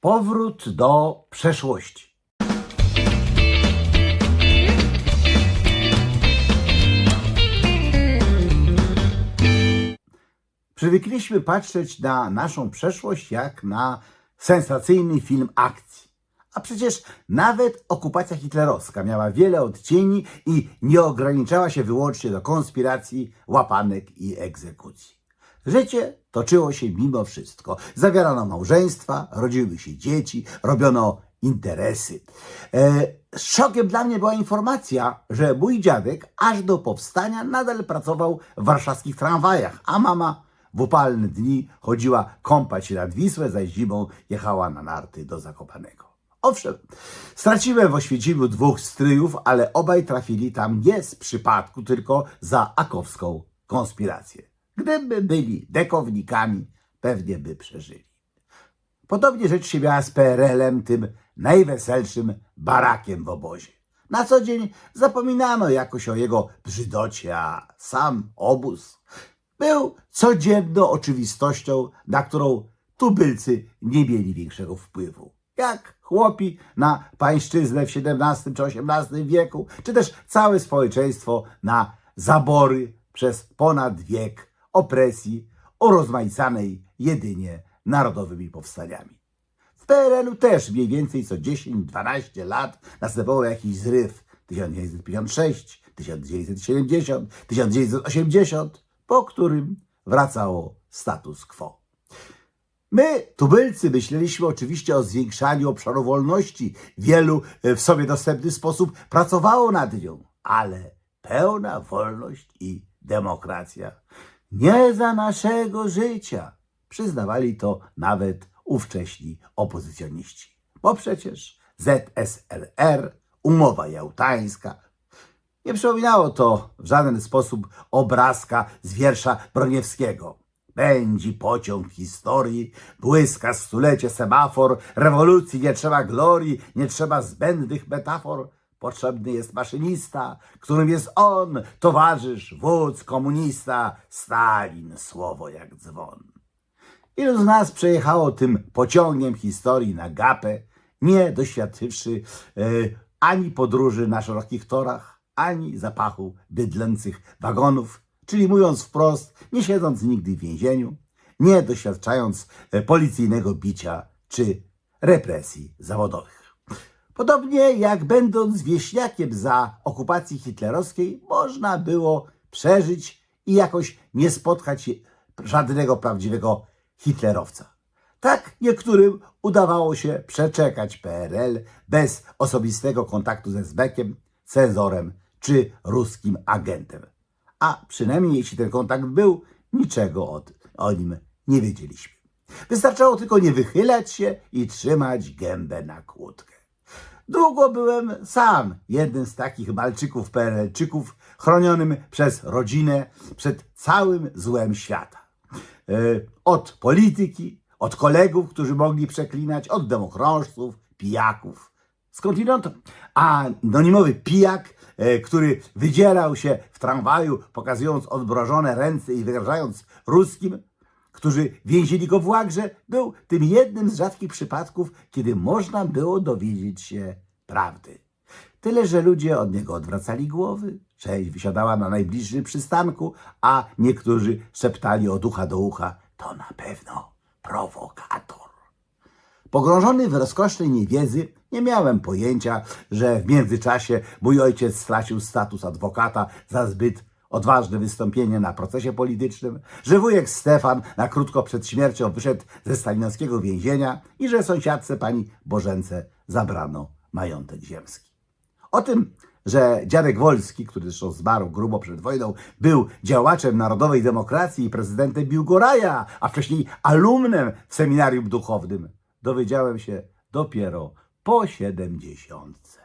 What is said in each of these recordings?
Powrót do przeszłości. Przywykliśmy patrzeć na naszą przeszłość jak na sensacyjny film akcji. A przecież nawet okupacja hitlerowska miała wiele odcieni i nie ograniczała się wyłącznie do konspiracji, łapanek i egzekucji. Życie toczyło się mimo wszystko. Zawierano małżeństwa, rodziły się dzieci, robiono interesy. E, szokiem dla mnie była informacja, że mój dziadek aż do powstania nadal pracował w warszawskich tramwajach, a mama w upalne dni chodziła kąpać się nad Wisłę, zaś zimą jechała na narty do Zakopanego. Owszem, straciłem w Oświęcimiu dwóch stryjów, ale obaj trafili tam nie z przypadku, tylko za akowską konspirację. Gdyby byli dekownikami, pewnie by przeżyli. Podobnie rzecz się miała z PRL-em, tym najweselszym barakiem w obozie. Na co dzień zapominano jakoś o jego brzydocie, a sam obóz był codzienną oczywistością, na którą tubylcy nie mieli większego wpływu. Jak chłopi na pańszczyznę w XVII czy XVIII wieku, czy też całe społeczeństwo na zabory przez ponad wiek opresji urozmaicanej jedynie narodowymi powstaniami. W PRL-u też mniej więcej co 10-12 lat następował jakiś zryw 1956, 1970, 1980, po którym wracało status quo. My, tubylcy, myśleliśmy oczywiście o zwiększaniu obszaru wolności. Wielu e, w sobie dostępny sposób pracowało nad nią, ale pełna wolność i demokracja nie za naszego życia. Przyznawali to nawet ówcześni opozycjoniści. Bo przecież ZSRR, umowa jałtańska, nie przypominało to w żaden sposób obrazka z wiersza Broniewskiego. Pędzi pociąg historii, błyska stulecie semafor, rewolucji nie trzeba glorii, nie trzeba zbędnych metafor. Potrzebny jest maszynista, którym jest on, towarzysz, wódz, komunista, Stalin, słowo jak dzwon. Ilu z nas przejechało tym pociągiem historii na gapę, nie doświadczywszy e, ani podróży na szerokich torach, ani zapachu bydlęcych wagonów, czyli mówiąc wprost, nie siedząc nigdy w więzieniu, nie doświadczając e, policyjnego bicia czy represji zawodowych. Podobnie jak będąc wieśniakiem za okupacji hitlerowskiej, można było przeżyć i jakoś nie spotkać żadnego prawdziwego hitlerowca. Tak niektórym udawało się przeczekać PRL bez osobistego kontaktu ze Zbekiem, cenzorem czy ruskim agentem. A przynajmniej jeśli ten kontakt był, niczego o, o nim nie wiedzieliśmy. Wystarczało tylko nie wychylać się i trzymać gębę na kłódkę. Długo byłem sam jednym z takich malczyków PRL-czyków, chronionym przez rodzinę przed całym złem świata. E, Od polityki, od kolegów, którzy mogli przeklinać, od demokrążców, pijaków. Skądinąd anonimowy pijak, e, który wydzierał się w tramwaju, pokazując odmrożone ręce i wygrażając ruskim, którzy więzili go w łagrze, był tym jednym z rzadkich przypadków, kiedy można było dowiedzieć się prawdy. Tyle, że ludzie od niego odwracali głowy, część wysiadała na najbliższym przystanku, a niektórzy szeptali od ucha do ucha, to na pewno prowokator. Pogrążony w rozkosznej niewiedzy, nie miałem pojęcia, że w międzyczasie mój ojciec stracił status adwokata za zbyt odważne wystąpienie na procesie politycznym, że wujek Stefan na krótko przed śmiercią wyszedł ze stalinowskiego więzienia i że sąsiadce pani Bożence zabrano majątek ziemski. O tym, że dziadek Wolski, który zresztą zmarł grubo przed wojną, był działaczem narodowej demokracji i prezydentem Biłgoraja, a wcześniej alumnem w seminarium duchownym, dowiedziałem się dopiero po siedemdziesiątce.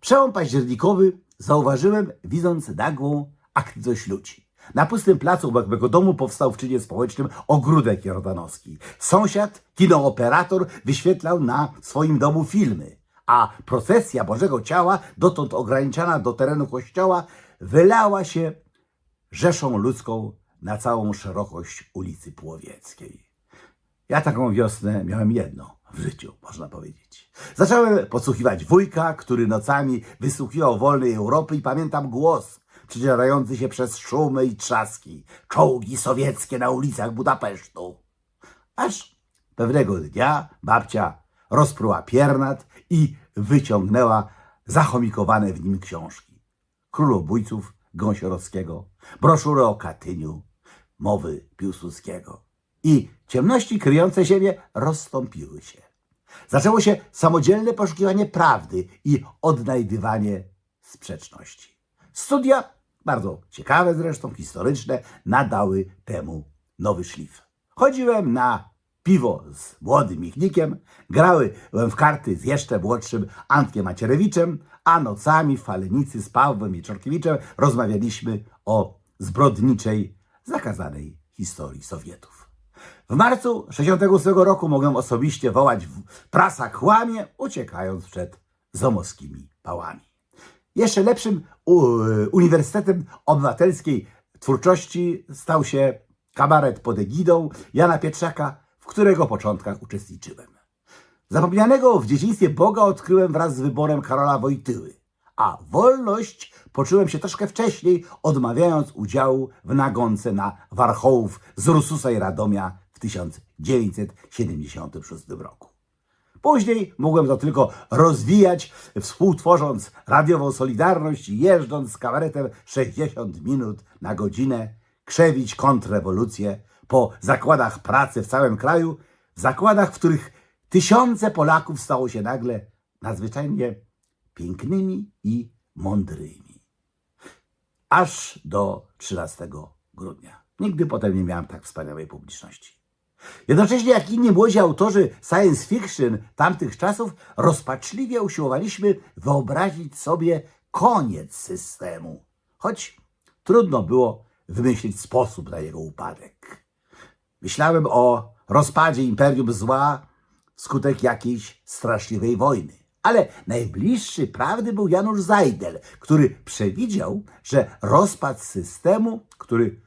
Przełom październikowy zauważyłem, widząc nagłą aktywność ludzi. Na pustym placu obok mego domu powstał w czynie społecznym ogródek jordanowski. Sąsiad, kinooperator, wyświetlał na swoim domu filmy, a procesja Bożego Ciała, dotąd ograniczana do terenu kościoła, wylała się rzeszą ludzką na całą szerokość ulicy Płowieckiej. Ja taką wiosnę miałem jedno. W życiu, można powiedzieć. Zacząłem podsłuchiwać wujka, który nocami wysłuchiwał wolnej Europy i pamiętam głos przedzierający się przez szumy i trzaski, czołgi sowieckie na ulicach Budapesztu. Aż pewnego dnia babcia rozpruła piernat i wyciągnęła zachomikowane w nim książki. Królobójców Gąsiorowskiego, broszurę o Katyniu, mowy Piłsudskiego. I ciemności kryjące siebie rozstąpiły się. Zaczęło się samodzielne poszukiwanie prawdy i odnajdywanie sprzeczności. Studia, bardzo ciekawe zresztą, historyczne, nadały temu nowy szlif. Chodziłem na piwo z młodym Michnikiem, grałem w karty z jeszcze młodszym Antkiem Macierewiczem, a nocami w Falenicy z Pawłem Wieczorkiewiczem rozmawialiśmy o zbrodniczej, zakazanej historii Sowietów. W marcu 68 roku mogłem osobiście wołać prasa kłamie, uciekając przed zomowskimi pałami. Jeszcze lepszym Uniwersytetem Obywatelskiej Twórczości stał się kabaret pod egidą Jana Pietrzaka, w którego początkach uczestniczyłem. Zapomnianego w dzieciństwie Boga odkryłem wraz z wyborem Karola Wojtyły, a wolność poczułem się troszkę wcześniej, odmawiając udziału w nagonce na warchołów z Rususa i Radomia 1976 roku. Później mogłem to tylko rozwijać, współtworząc radiową Solidarność i jeżdżąc z kabaretem 60 minut na godzinę, krzewić kontrrewolucję po zakładach pracy w całym kraju, w zakładach, w których tysiące Polaków stało się nagle nadzwyczajnie pięknymi i mądrymi. Aż do 13 grudnia. Nigdy potem nie miałem tak wspaniałej publiczności. Jednocześnie jak inni młodzi autorzy science fiction tamtych czasów, rozpaczliwie usiłowaliśmy wyobrazić sobie koniec systemu, choć trudno było wymyślić sposób na jego upadek. Myślałem o rozpadzie imperium zła wskutek jakiejś straszliwej wojny. Ale najbliższy prawdy był Janusz Zajdel, który przewidział, że rozpad systemu, który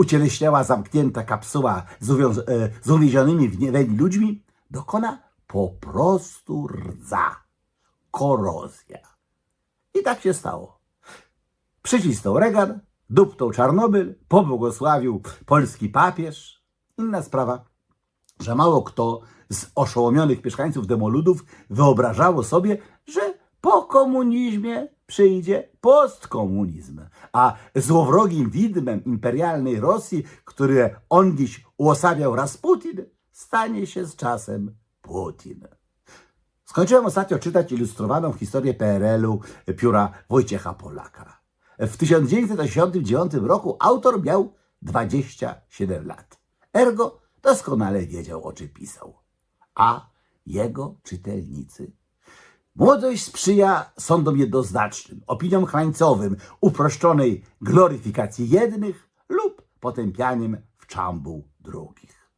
ucieleśniała zamknięta kapsuła z, uwią- e, z uwięzionymi w niewoli ludźmi, dokona po prostu rdza, korozja. I tak się stało. Przycisnął Reagan, dupnął Czarnobyl, pobłogosławił polski papież. Inna sprawa, że mało kto z oszołomionych mieszkańców demoludów wyobrażało sobie, że po komunizmie przyjdzie postkomunizm, a złowrogim widmem imperialnej Rosji, które on dziś uosabiał Rasputin, stanie się z czasem Putin. Skończyłem ostatnio czytać ilustrowaną historię PRL-u pióra Wojciecha Polaka. W 1989 roku autor miał 27 lat. Ergo doskonale wiedział, o czym pisał. A jego czytelnicy Młodość sprzyja sądom jednoznacznym, opiniom krańcowym, uproszczonej gloryfikacji jednych lub potępianiem w czambu drugich.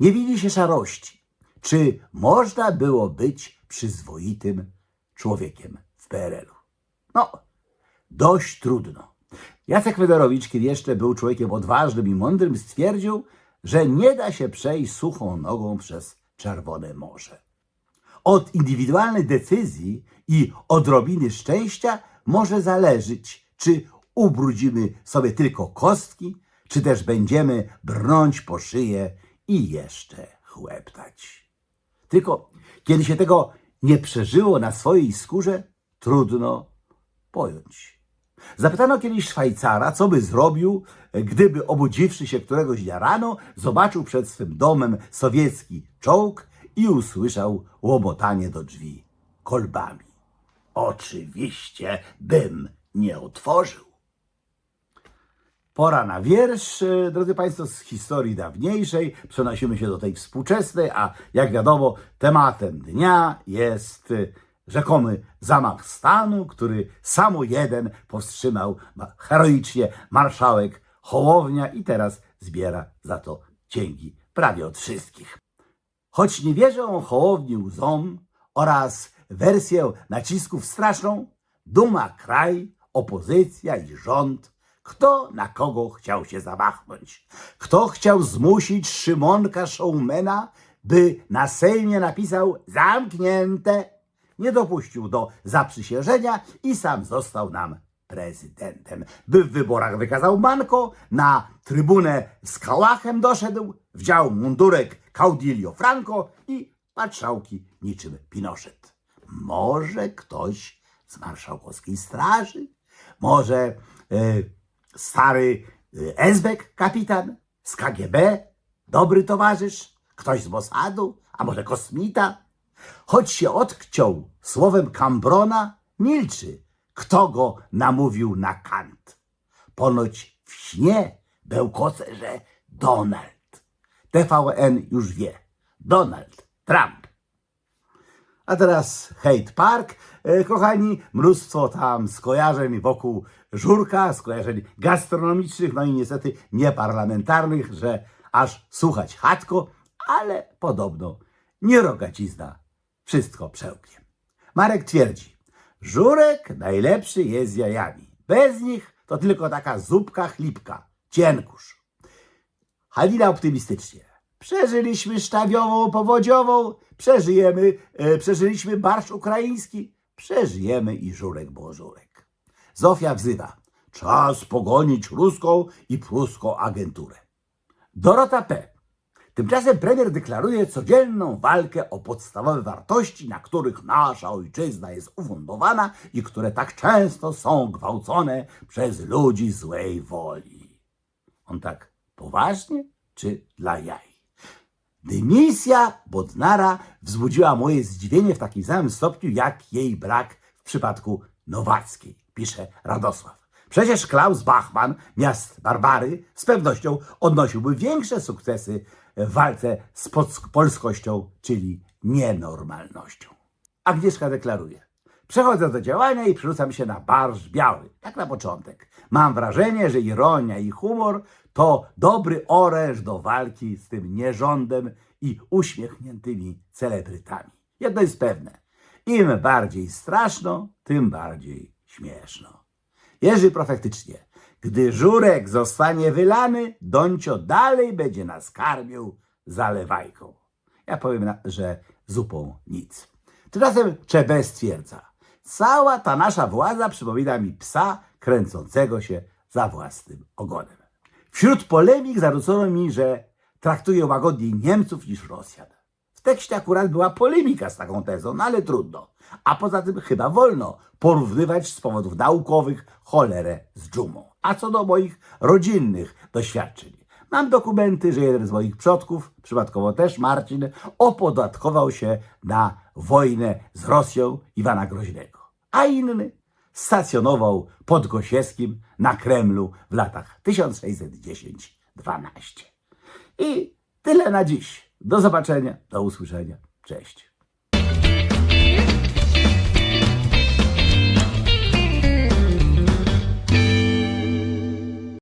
Nie widzi się szarości. Czy można było być przyzwoitym człowiekiem w PRL-u? No, dość trudno. Jacek Fedorowicz, kiedy jeszcze był człowiekiem odważnym i mądrym, stwierdził, że nie da się przejść suchą nogą przez Czerwone Morze. Od indywidualnej decyzji i odrobiny szczęścia może zależeć, czy ubrudzimy sobie tylko kostki, czy też będziemy brnąć po szyję i jeszcze chłeptać. Tylko kiedy się tego nie przeżyło na swojej skórze, trudno pojąć. Zapytano kiedyś Szwajcara, co by zrobił, gdyby obudziwszy się któregoś dnia rano, zobaczył przed swym domem sowiecki czołg i usłyszał łomotanie do drzwi kolbami. Oczywiście bym nie otworzył. Pora na wiersz, drodzy Państwo, z historii dawniejszej. Przenosimy się do tej współczesnej, a jak wiadomo, tematem dnia jest rzekomy zamach stanu, który samo jeden powstrzymał ma- heroicznie marszałek Hołownia i teraz zbiera za to dzięki prawie od wszystkich. Choć nie wierzą Hołowni łzom oraz wersję nacisków straszną, duma kraj, opozycja i rząd, kto na kogo chciał się zamachnąć, kto chciał zmusić Szymonka Showmana, by na Sejmie napisał zamknięte. Nie dopuścił do zaprzysiężenia i sam został nam prezydentem. By w wyborach wykazał manko, na trybunę z kałachem doszedł, wdział mundurek Caudillo Franco i patrzałki niczym Pinochet. Może ktoś z marszałkowskiej straży? Może e, stary e, Esbek kapitan z KGB? Dobry towarzysz? Ktoś z Mossadu? A może kosmita? Choć się odkciął słowem Cambrona, milczy, kto go namówił na kant. Ponoć w śnie bełkoce, że Donald. TVN już wie. Donald Trump. A teraz Hate Park. E, kochani, mnóstwo tam skojarzeń wokół żurka, skojarzeń gastronomicznych, no i niestety nieparlamentarnych, że aż słuchać chatko, ale podobno nie rogacizna. Wszystko przełknie. Marek twierdzi, żurek najlepszy jest z jajami. Bez nich to tylko taka zupka chlipka, cienkusz. Halina optymistycznie. Przeżyliśmy szczawiową, powodziową, przeżyjemy, e, przeżyliśmy barszcz ukraiński, przeżyjemy i żurek bożurek. Zofia wzywa. Czas pogonić ruską i pruską agenturę. Dorota P. Tymczasem premier deklaruje codzienną walkę o podstawowe wartości, na których nasza ojczyzna jest ufundowana i które tak często są gwałcone przez ludzi złej woli. On tak poważnie czy dla jaj? Dymisja Bodnara wzbudziła moje zdziwienie w takim samym stopniu, jak jej brak w przypadku Nowackiej, pisze Radosław. Przecież Klaus Bachmann, miast Barbary, z pewnością odnosiłby większe sukcesy w walce z polskością, czyli nienormalnością. Agnieszka deklaruje. Przechodzę do działania i przerzucam się na barsz biały. Tak na początek. Mam wrażenie, że ironia i humor to dobry oręż do walki z tym nierządem i uśmiechniętymi celebrytami. Jedno jest pewne. Im bardziej straszno, tym bardziej śmieszno. Jerzy profektycznie. Gdy żurek zostanie wylany, Doncio dalej będzie nas karmił zalewajką. Ja powiem, że zupą nic. Tymczasem Czebe stwierdza. Cała ta nasza władza przypomina mi psa kręcącego się za własnym ogonem. Wśród polemik zarzucono mi, że traktuję łagodniej Niemców niż Rosjan. W tekście akurat była polemika z taką tezą, no ale trudno. A poza tym chyba wolno porównywać z powodów naukowych cholerę z dżumą. A co do moich rodzinnych doświadczeń. Mam dokumenty, że jeden z moich przodków, przypadkowo też Marcin, opodatkował się na wojnę z Rosją Iwana Groźnego. A inny stacjonował pod Gosiewskim na Kremlu w latach 1610-12. I tyle na dziś. Do zobaczenia, do usłyszenia. Cześć.